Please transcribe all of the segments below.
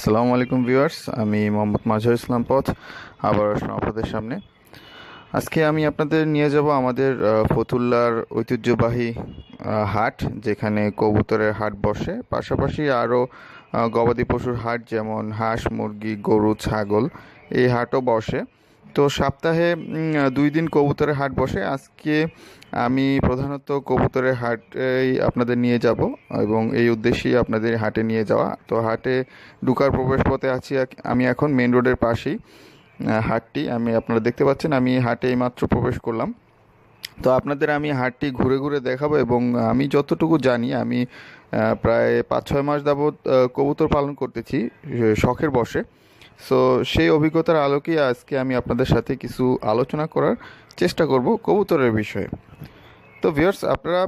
আসসালামু আলাইকুম ভিউয়ার্স, আমি মোহাম্মদ মাজহার ইসলাম পথ, আবার আপনাদের সামনে। আজকে আমি আপনাদের নিয়ে যাব আমাদের ফতুল্লার ঐতিহ্যবাহী হাট, যেখানে কবুতরের হাট বসে। পাশাপাশি আরও গবাদি পশুর হাট, যেমন হাঁস, মুরগি, গরু, ছাগল, এই হাটও বসে। তো সপ্তাহে দুই দিন কবুতরের হাট বসে। আজকে আমি প্রধানত কবুতরের হাটেই আপনাদের নিয়ে যাব এবং এই উদ্দেশ্যেই আপনাদের হাটে নিয়ে যাওয়া। তো হাটে ঢুকার প্রবেশপথে আছি আমি এখন মেন রোডের পাশেই হাটটি। আমি, আপনারা দেখতে পাচ্ছেন, আমি হাটে মাত্র প্রবেশ করলাম। তো আপনাদের আমি হাটটি ঘুরে ঘুরে দেখাবো এবং আমি যতটুকু জানি, আমি প্রায় পাঁচ ছয় মাস যাবৎ কবুতর পালন করতেছি শখের বসে। সো সেই অভিজ্ঞতার আলোকেই আজকে আমি আপনাদের সাথে কিছু আলোচনা করার চেষ্টা করব কবুতরের বিষয়ে। তো ভিউয়ার্স আপনারা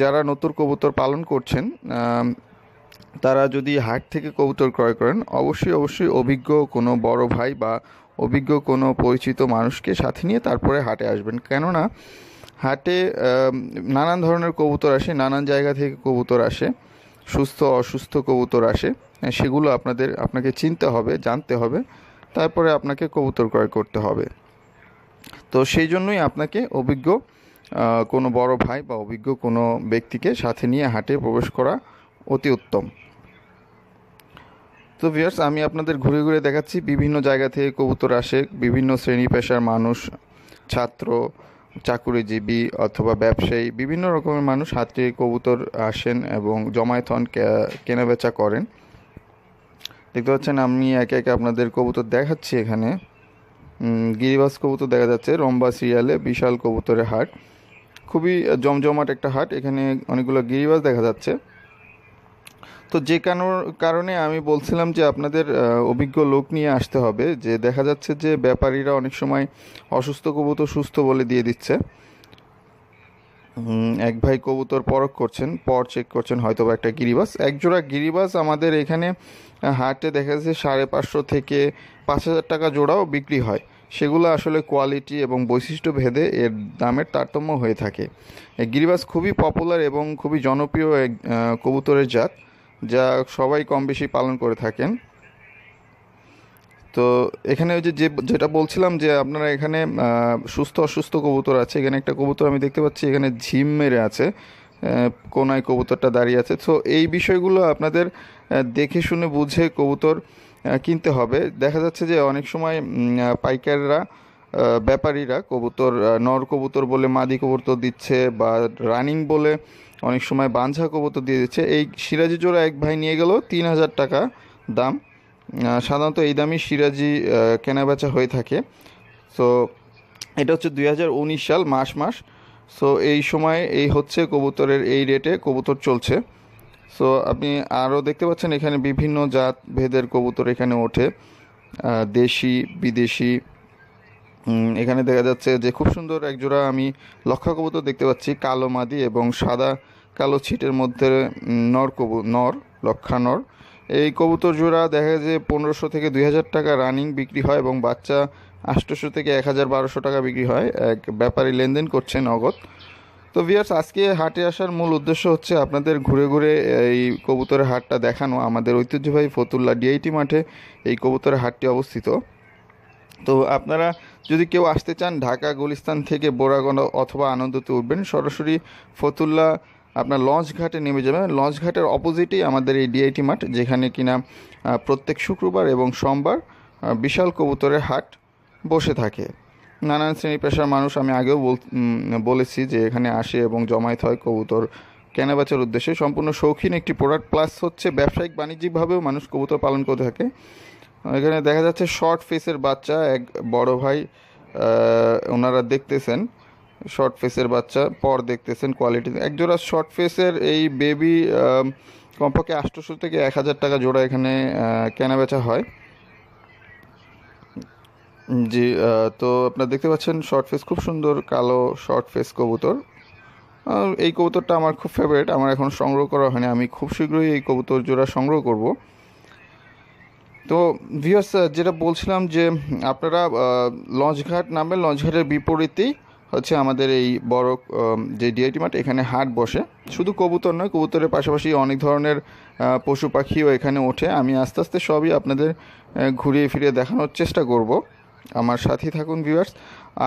যারা নতুন কবুতর পালন করছেন তারা যদি হাট থেকে কবুতর ক্রয় করেন অবশ্যই অবশ্যই অভিজ্ঞ কোনো বড় ভাই বা অভিজ্ঞ কোনো পরিচিত মানুষকে সাথে নিয়ে তারপরে হাটে আসবেন। কেননা হাটে নানান ধরনের কবুতর আসে নানান জায়গা থেকে কবুতর আসে সুস্থ অসুস্থ কবুতর আসে হ্যাঁ, সেগুলো আপনাদের আপনাকে চিনতে হবে জানতে হবে তারপরে আপনাকে কবুতর ক্রয় করতে হবে। তো সেই জন্যই আপনাকে অভিজ্ঞ কোনো বড় ভাই বা অভিজ্ঞ কোনো ব্যক্তিকে সাথে নিয়ে হাটে প্রবেশ করা অতি উত্তম। তো ভিউয়ার্স আমি আপনাদের ঘুরে ঘুরে দেখাচ্ছি বিভিন্ন জায়গা থেকে কবুতর আসে, বিভিন্ন শ্রেণি পেশার মানুষ, ছাত্র, চাকুরিজীবী অথবা ব্যবসায়ী, বিভিন্ন রকমের মানুষ হাতে কবুতর আসেন এবং কে- কেনাবেচা করেন। দেখতে পাচ্ছেন, আমি একে একে আপনাদের কবুতর দেখাচ্ছি এখানে। গিরিবাস কবুতর দেখা যাচ্ছে, রম্বা সিরিয়ালে বিশাল কবুতরের হাট। খুবই জমজমাট একটা হাট, এখানে অনেকগুলো গিরিবাস দেখা যাচ্ছে। তো যে কারণে আমি বলছিলাম যে আপনাদের অভিজ্ঞ লোক নিয়ে আসতে হবে, যে দেখা যাচ্ছে যে ব্যাপারীরা অনেক সময় অসুস্থ কবুতর সুস্থ বলে দিয়ে দিচ্ছে। এক ভাই কবুতর পরখ করছেন, পর চেক করছেন হয়তো বা একটা গিরিবাস। একজোড়া গিরিবাস আমাদের এখানে হাটে দেখা যাচ্ছে সাড়ে পাঁচশো থেকে পাঁচ হাজার টাকা জোড়াও বিক্রি হয়। সেগুলো আসলে কোয়ালিটি এবং বৈশিষ্ট্য ভেদে এর দামের তারতম্য হয়ে থাকে। গিরিবাস খুবই পপুলার এবং খুবই জনপ্রিয় এক কবুতরের জাত, যা সবাই কম বেশি পালন করে থাকেন। তো এখানে ওই যে যেটা বলছিলাম যে আপনারা এখানে সুস্থ অসুস্থ কবুতর আছে। এখানে একটা কবুতর আমি দেখতে পাচ্ছি, এখানে ঝিম মেরে আছে কোনায় কবুতরটা দাঁড়িয়ে আছে। তো এই বিষয়গুলো আপনাদের দেখে শুনে বুঝে কবুতর কিনতে হবে। দেখা যাচ্ছে যে অনেক সময় পাইকাররা ব্যাপারীরা কবুতর নর কবুতর বলে মাদি কবুতর দিচ্ছে বা রানিং বলে অনেক সময় বাঞ্ঝা কবুতর দিয়ে দিচ্ছে। এই সিরাজি জোড়া এক ভাই নিয়ে গেল তিন হাজার টাকা দাম। সাধারণত এই দামই সিরাজি কেনাবেচা হয়ে থাকে। সো এটা হচ্ছে দুই হাজার উনিশ সাল মাস মাস। সো এই সময় এই হচ্ছে কবুতরের এই রেটে কবুতর চলছে। সো আপনি আরও দেখতে পাচ্ছেন এখানে বিভিন্ন জাত ভেদের কবুতর এখানে ওঠে। দেশি, বিদেশি এখানে দেখা যাচ্ছে যে খুব সুন্দর একজোড়া আমি লক্ষা কবুতর দেখতে পাচ্ছি, কালো মাদি এবং সাদা, কালো ছিটের মধ্যে নর কবু, নর, লক্ষা নর। এই কবুতর জোড়া দেখা যায় যে পনেরোশো থেকে দুই হাজার টাকা রানিং বিক্রি হয় এবং বাচ্চা আটশোশো থেকে এক হাজার বারোশো টাকা বিক্রি হয়। এক ব্যাপারী লেনদেন করছে নগদ। তো ভিয়ার্স আজকে হাটে আসার মূল উদ্দেশ্য হচ্ছে আপনাদের ঘুরে ঘুরে এই কবুতরের হাটটা দেখানো। আমাদের ঐতিহ্যবাহী ফতুল্লা ডিআইটি মাঠে এই কবুতরের হাটটি অবস্থিত। তো আপনারা যদি কেউ আসতে চান ঢাকা, গুলিস্তান থেকে বোরাগঞ্জ অথবা আনন্দতে উঠবেন, সরাসরি ফতুল্লা আপনার লঞ্চ ঘাটে নেমে যাবেন। লঞ্চ ঘাটের অপোজিটেই আমাদের এই ডিআইটি মাঠ, যেখানে কিনা প্রত্যেক শুক্রবার এবং সোমবার বিশাল কবুতরের হাট বসে থাকে। নানান শ্রেণি পেশার মানুষ, আমি আগেও বল বলেছি যে এখানে আসে এবং জমায়েত হয় কবুতর কেনাবেচার উদ্দেশ্যে। সম্পূর্ণ শৌখিন একটি প্রোডাক্ট প্লাস হচ্ছে ব্যবসায়িক বাণিজ্যিকভাবেও মানুষ কবুতর পালন করে থাকে। এখানে দেখা যাচ্ছে শর্ট ফেসের বাচ্চা, এক বড় ভাই ওনারা দেখতেছেন। শর্ট ফেসের বাচ্চা পর দেখতেছেন কোয়ালিটি একজোড়া শর্ট ফেসের এই বেবি কমপক্ষে আটশোশো থেকে এক হাজার টাকা জোড়া এখানে আহ, কেনাবেচা হয়। জি তো আপনারা দেখতে পাচ্ছেন শর্ট ফেস খুব সুন্দর কালো শর্ট ফেস কবুতর। এই কবুতরটা আমার খুব ফেভারিট আমার এখন সংগ্রহ করা হয়নি। আমি খুব শীঘ্রই এই কবুতর জোড়া সংগ্রহ করব। তো ভিউয়ার্স যেটা বলছিলাম যে আপনারা লঞ্চঘাট নামবেন লঞ্চঘাটের বিপরীতেই হচ্ছে আমাদের এই বড় যে ডিআইটি মাঠ, এখানে হাট বসে। শুধু কবুতর নয়, কবুতরের পাশাপাশি অনেক ধরনের পশু পাখিও এখানে ওঠে। আমি আস্তে আস্তে সবই আপনাদের ঘুরিয়ে ফিরিয়ে দেখানোর চেষ্টা করব। আমার সাথেই থাকুন ভিউয়ার্স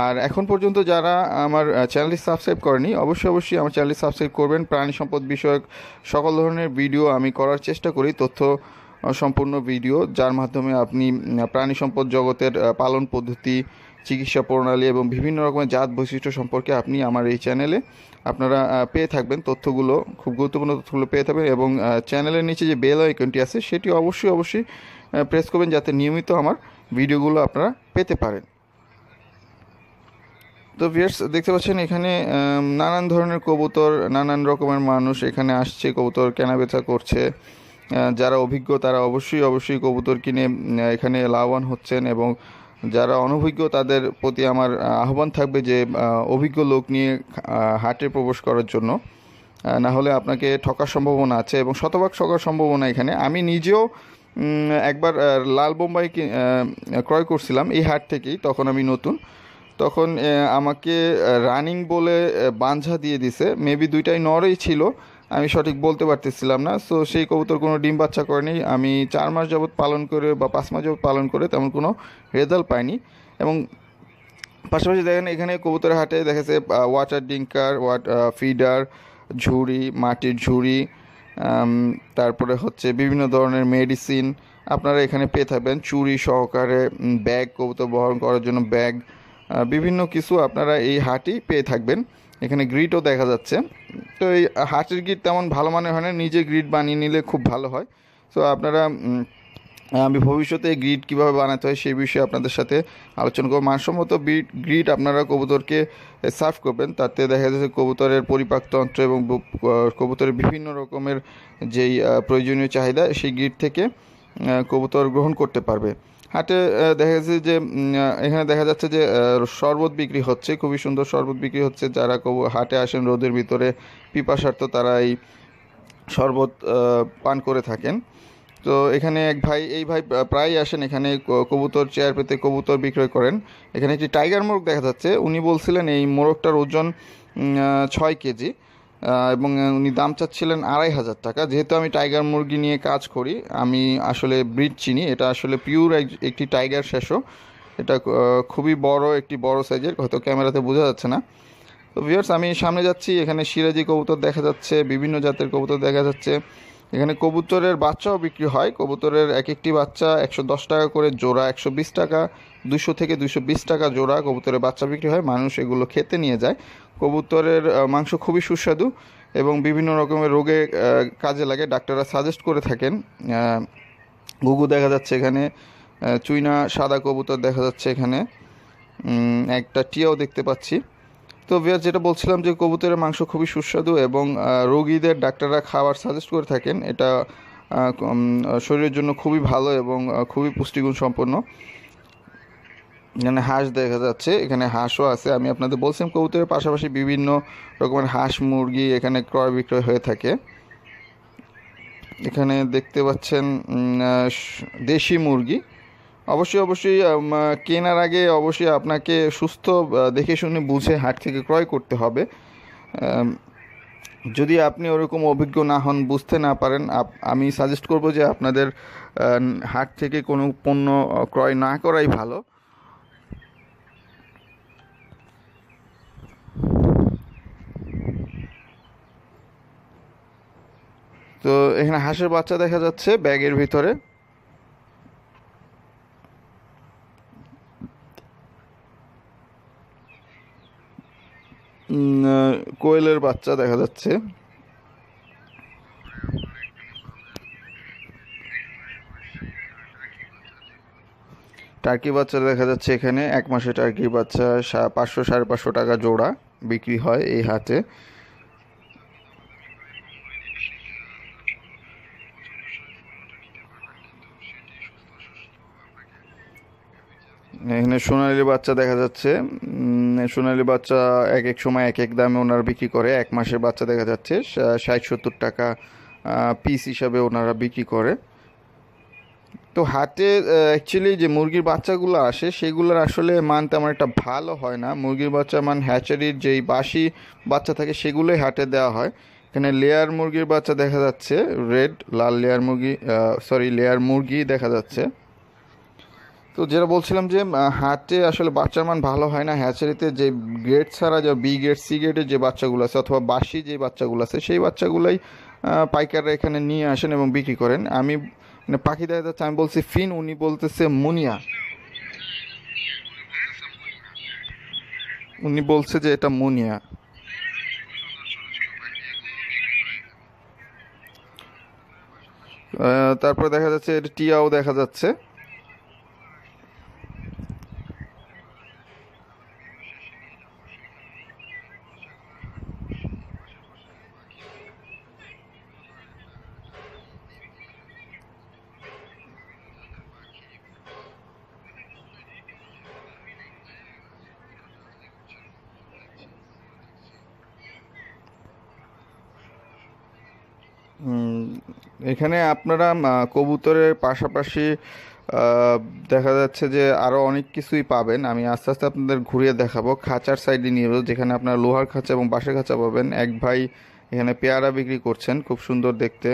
আর এখন পর্যন্ত যারা আমার চ্যানেলটি সাবস্ক্রাইব করেনি, অবশ্যই অবশ্যই আমার চ্যানেলটি সাবস্ক্রাইব করবেন। প্রাণী সম্পদ বিষয়ক সকল ধরনের ভিডিও আমি করার চেষ্টা করি, তথ্য সম্পূর্ণ ভিডিও যার মাধ্যমে আপনি প্রাণী সম্পদ জগতের পালন পদ্ধতি চিকিৎসা প্রণালী এবং বিভিন্ন রকমের জাত বৈশিষ্ট্য সম্পর্কে আপনি আমার এই চ্যানেলে আপনারা পেয়ে থাকবেন। তথ্যগুলো, খুব গুরুত্বপূর্ণ তথ্যগুলো পেয়ে থাকবেন এবং চ্যানেলের নিচে যে বেল আইকনটি আছে, সেটি অবশ্যই অবশ্যই প্রেস করবেন যাতে নিয়মিত আমার ভিডিওগুলো আপনারা পেতে পারেন। তো ভিয়ার্স দেখতে পাচ্ছেন এখানে নানান ধরনের কবুতর, নানান রকমের মানুষ এখানে আসছে, কবুতর কেনাবেচা করছে। যারা অভিজ্ঞ, তারা অবশ্যই অবশ্যই কবুতর কিনে এখানে লাভবান হচ্ছেন এবং যারা অনভিজ্ঞ, তাদের প্রতি আমার আহ্বান থাকবে যে অভিজ্ঞ লোক নিয়ে হাটে প্রবেশ করার জন্য। না হলে আপনাকে ঠকার সম্ভাবনা আছে এবং শতভাগ ঠকার সম্ভাবনা এখানে। আমি নিজেও একবার লাল বোম্বাই ক্রয় করছিলাম এই হাট থেকেই, তখন আমি নতুন। তখন আমাকে রানিং বলে বাঞ্ঝা দিয়ে দিছে। মেবি দুইটাই নরই ছিল। আমি সঠিক বলতে পারতেছিলাম না। সো সেই কবুতর কোনো ডিম বাচ্চা করেনি। আমি চার মাস যাবৎ পালন করে বা পাঁচ মাস যাবৎ পালন করে তেমন কোনো রেজাল্ট পাইনি। এবং পাশাপাশি দেখেন, এখানে কবুতরের হাটে দেখা ওয়াটার ডিঙ্কার ওয়াট ফিডার ঝুড়ি, মাটির ঝুড়ি তারপরে হচ্ছে বিভিন্ন ধরনের মেডিসিন আপনারা এখানে পেয়ে থাকবেন। চুরি সহকারে ব্যাগ কবুতর বহন করার জন্য ব্যাগ বিভিন্ন কিছু আপনারা এই হাটই পেয়ে থাকবেন। এখানে গ্রিডও দেখা যাচ্ছে। তো এই হাটের গ্রিড তেমন ভালো মানে হয় না, নিজে গ্রিড বানিয়ে নিলে খুব ভালো হয়। তো আপনারা আমি ভবিষ্যতে গ্রিড কীভাবে বানাতে হয় সেই বিষয়ে আপনাদের সাথে আলোচনা করব। মানসম্মত বিট গ্রিড আপনারা কবুতরকে সার্ভ করবেন, তাতে দেখা যাচ্ছে কবুতরের পরিপাকতন্ত্র এবং কবুতরের বিভিন্ন রকমের যেই প্রয়োজনীয় চাহিদা, সেই গ্রিড থেকে কবুতর গ্রহণ করতে পারবে। হাটে দেখা যাচ্ছে যে এখানে দেখা যাচ্ছে যে শরবত বিক্রি হচ্ছে, খুবই সুন্দর শরবত বিক্রি হচ্ছে। যারা কবু হাটে আসেন, রোদের ভিতরে পিপাসার্থ তারা এই শরবত পান করে থাকেন। তো এখানে এক ভাই, এই ভাই প্রায় আসেন এখানে কবুতর চেয়ার পেতে কবুতর বিক্রয় করেন। এখানে একটি টাইগার মোরগ দেখা যাচ্ছে। উনি বলছিলেন, এই মোরগটার ওজন ছয় কেজি। এবং উনি দাম চাচ্ছিলেন আড়াই হাজার টাকা। যেহেতু আমি টাইগার মুরগি নিয়ে কাজ করি, আমি আসলে ব্রিড চিনি। এটা আসলে পিওর একটি টাইগার শেষও এটা খুবই বড়, একটি বড় সাইজের। হয়তো ক্যামেরাতে বোঝা যাচ্ছে না। তো ভিউয়ার্স, আমি সামনে যাচ্ছি। এখানে সিরাজি কবুতর দেখা যাচ্ছে, বিভিন্ন জাতের কবুতর দেখা যাচ্ছে। এখানে কবুতরের বাচ্চাও বিক্রি হয়। কবুতরের এক একটি বাচ্চা একশো দশ টাকা করে জোড়া, একশো বিশ টাকা দুশো থেকে দুশো বিশ টাকা জোড়া কবুতরের বাচ্চা বিক্রি হয়। মানুষ এগুলো খেতে নিয়ে যায়। কবুতরের মাংস খুবই সুস্বাদু এবং বিভিন্ন রকমের রোগে কাজে লাগে। ডাক্তাররা সাজেস্ট করে থাকেন। ঘুঘু দেখা যাচ্ছে এখানে চুইনা সাদা কবুতর দেখা যাচ্ছে এখানে। একটা টিয়াও দেখতে পাচ্ছি। তো ভিয়ার যেটা বলছিলাম যে কবুতরের মাংস খুবই সুস্বাদু এবং রোগীদের ডাক্তাররা খাবার সাজেস্ট করে থাকেন। এটা শরীরের জন্য খুবই ভালো এবং খুবই পুষ্টিগুণ সম্পন্ন। এখানে হাঁস দেখা যাচ্ছে, এখানে হাঁসও আছে। আমি আপনাদের বলছিলাম কবুতরের পাশাপাশি বিভিন্ন রকমের হাঁস, মুরগি এখানে ক্রয় বিক্রয় হয়ে থাকে। এখানে দেখতে পাচ্ছেন দেশি মুরগি। অবশ্যই অবশ্যই কেনার আগে অবশ্যই আপনাকে সুস্থ দেখে শুনে বুঝে হাট থেকে ক্রয় করতে হবে। যদি আপনি ওরকম অভিজ্ঞ না হন, বুঝতে না পারেন আমি সাজেস্ট করব যে আপনাদের হাট থেকে কোনো পণ্য ক্রয় না করাই ভালো। তো এখানে হাঁসের বাচ্চা দেখা যাচ্ছে ব্যাগের ভিতরে। কোয়েলের বাচ্চা দেখা যাচ্ছে। টার্কি বাচ্চা দেখা যাচ্ছে এখানে। এক মাসে টার্কি বাচ্চা পাঁচশো, সাড়ে পাঁচশো টাকা জোড়া বিক্রি হয় এই হাটে। এখানে সোনালী বাচ্চা দেখা যাচ্ছে। সোনালী বাচ্চা এক এক সময় এক এক দামে ওনারা বিক্রি করে। এক মাসের বাচ্চা দেখা যাচ্ছে। ষাট সত্তর টাকা পিস হিসাবে ওনারা বিক্রি করে। তো হাটে অ্যাকচুয়ালি যে মুরগির বাচ্চাগুলো আসে, সেগুলোর আসলে মান তেমন একটা ভালো হয় না। মুরগির বাচ্চা মান হ্যাচারির যেই বাসি বাচ্চা থাকে, সেগুলোই হাটে দেওয়া হয়। এখানে লেয়ার মুরগির বাচ্চা দেখা যাচ্ছে। রেড লাল লেয়ার মুরগি সরি লেয়ার মুরগি দেখা যাচ্ছে। তো যেটা বলছিলাম যে হাটে আসলে বাচ্চার মান ভালো হয় না। হ্যাচারিতে যে গ্রেড ছাড়া, যে বি গ্রেড সি গ্রেডের যে বাচ্চাগুলো আছে, অথবা বাসি যে বাচ্চাগুলো আছে, সেই বাচ্চাগুলোই পাইকাররা এখানে নিয়ে আসেন এবং বিক্রি করেন। আমি মানে পাখি দেখা যাচ্ছে, আমি বলছি ফিন, উনি বলতেছে মুনিয়া। উনি বলছে যে এটা মুনিয়া। তারপরে দেখা যাচ্ছে এটা টিয়াও দেখা যাচ্ছে। এখানে আপনারা কবুতরের পাশাপাশি দেখা যাচ্ছে যে আরও অনেক কিছুই পাবেন। আমি আস্তে আস্তে আপনাদের ঘুরিয়ে দেখাবো। খাঁচার সাইডে নিয়ে যাব যেখানে আপনারা লোহার খাঁচা এবং বাঁশের খাঁচা পাবেন। এক ভাই এখানে পেয়ারা বিক্রি করছেন, খুব সুন্দর দেখতে।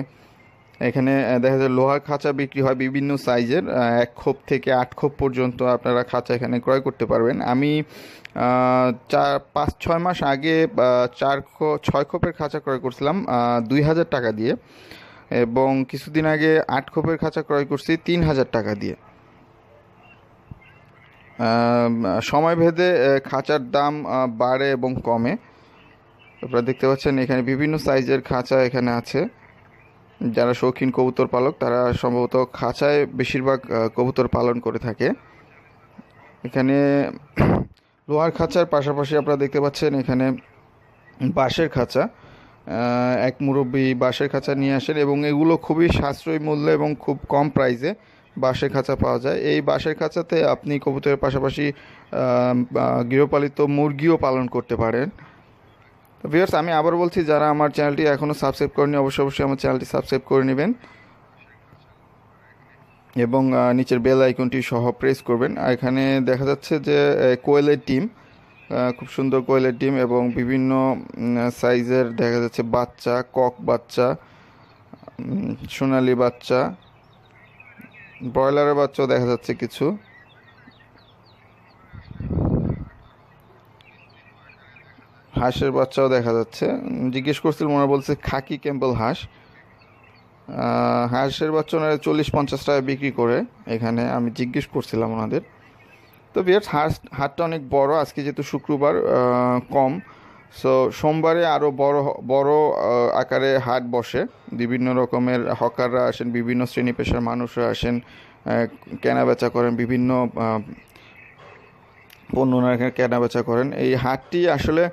এখানে দেখা যায় লোহার খাঁচা বিক্রি হয় বিভিন্ন সাইজের এক খোপ থেকে আট খোপ পর্যন্ত আপনারা খাঁচা এখানে ক্রয় করতে পারবেন। আমি চার, পাঁচ, ছয় মাস আগে চার খো, ছয় খোপের খাঁচা ক্রয় করছিলাম দুই হাজার টাকা দিয়ে। এবং কিছুদিন আগে আট খোপের খাঁচা ক্রয় করছি তিন হাজার টাকা দিয়ে। সময় ভেদে খাঁচার দাম বাড়ে এবং কমে। আপনারা দেখতে পাচ্ছেন এখানে বিভিন্ন সাইজের খাঁচা এখানে আছে। যারা শৌখিন কবুতর পালক, তারা সম্ভবত খাঁচায় বেশিরভাগ কবুতর পালন করে থাকে। এখানে লোহার খাঁচার পাশাপাশি আপনারা দেখতে পাচ্ছেন এখানে বাঁশের খাঁচা। এক মুরব্বি বাঁশের খাঁচা নিয়ে আসেন এবং এগুলো খুবই সাশ্রয়ী মূল্যে এবং খুব কম প্রাইসে বাঁশের খাঁচা পাওয়া যায়। এই বাঁশের খাঁচাতে আপনি কবুতরের পাশাপাশি গৃহপালিত মুরগিও পালন করতে পারেন। ভিউয়ার্স আমি আবার বলছি যারা আমার চ্যানেলটি এখনও সাবস্ক্রাইব করেনি অবশ্যই অবশ্যই আমার চ্যানেলটি সাবস্ক্রাইব করে নেবেন। এবং নিচের বেল আইকনটি সহ প্রেস করবেন। এখানে দেখা যাচ্ছে যে কোয়েলের আহ, খুব সুন্দর কোয়েলের ডিম এবং বিভিন্ন সাইজের দেখা যাচ্ছে বাচ্চা, কক বাচ্চা সোনালি বাচ্চা, ব্রয়লারের বাচ্চাও দেখা যাচ্ছে কিছু। হাঁসের বাচ্চাও দেখা যাচ্ছে। জিজ্ঞেস করছিল, মনে বলছে খাকি ক্যাম্পেল হাঁস। হাঁসের বাচ্চা ওনারা চল্লিশ পঞ্চাশ টাকা বিক্রি করে এখানে। আমি জিজ্ঞেস করছিলাম ওনাদের। তো বিয়ার্স হাট, হাটটা অনেক বড়, আজকে যেহেতু শুক্রবার কম। সো সোমবারে আরও বড় বড় আকারে হাট বসে। বিভিন্ন রকমের হকাররা আসেন, বিভিন্ন শ্রেণি পেশার মানুষরা আসেন কেনা বেচা করেন, বিভিন্ন পণ্য কেনা বেচা করেন। এই হাটটি আসলে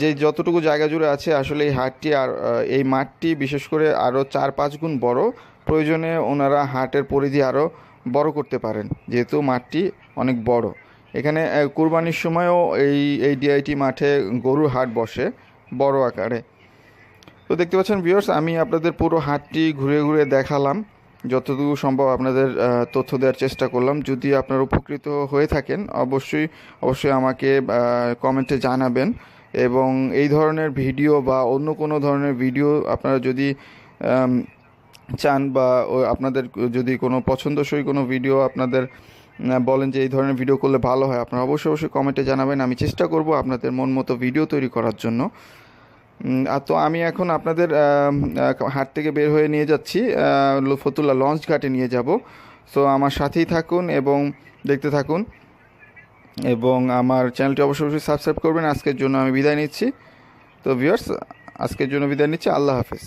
যে যতটুকু জায়গা জুড়ে আছে, আসলে এই হাটটি আর এই মাঠটি বিশেষ করে আরও চার পাঁচ গুণ বড়। প্রয়োজনে ওনারা হাটের পরিধি আরও বড় করতে পারেন, যেহেতু মাঠটি অনেক বড়। এখানে কুরবানির সময়ও এই এই ডিআইটি মাঠে গরুর হাট বসে বড় আকারে। তো দেখতে পাচ্ছেন ভিউয়ার্স আমি আপনাদের পুরো হাটটি ঘুরে ঘুরে দেখালাম। যতটুকু সম্ভব আপনাদের তথ্য দেওয়ার চেষ্টা করলাম। যদি আপনারা উপকৃত হয়ে থাকেন, অবশ্যই অবশ্যই আমাকে কমেন্টে জানাবেন। এবং এই ধরনের ভিডিও বা অন্য কোনো ধরনের ভিডিও আপনারা যদি চান বা আপনাদের যদি কোনো পছন্দসই কোনো ভিডিও আপনাদের বলেন যে এই ধরনের ভিডিও করলে ভালো হয়, আপনারা অবশ্যই অবশ্যই কমেন্টে জানাবেন। আমি চেষ্টা করব আপনাদের মন মতো ভিডিও তৈরি করার জন্য। আর তো আমি এখন আপনাদের হাট থেকে বের হয়ে নিয়ে যাচ্ছি। ফতুল্লা লঞ্চ ঘাটে নিয়ে যাব। সো আমার সাথেই থাকুন এবং দেখতে থাকুন। এবং আমার চ্যানেলটি অবশ্যই অবশ্যই সাবস্ক্রাইব করবেন। আজকের জন্য আমি বিদায় নিচ্ছি। তো ভিউয়ার্স আজকের জন্য বিদায় নিচ্ছি। আল্লাহ হাফেজ।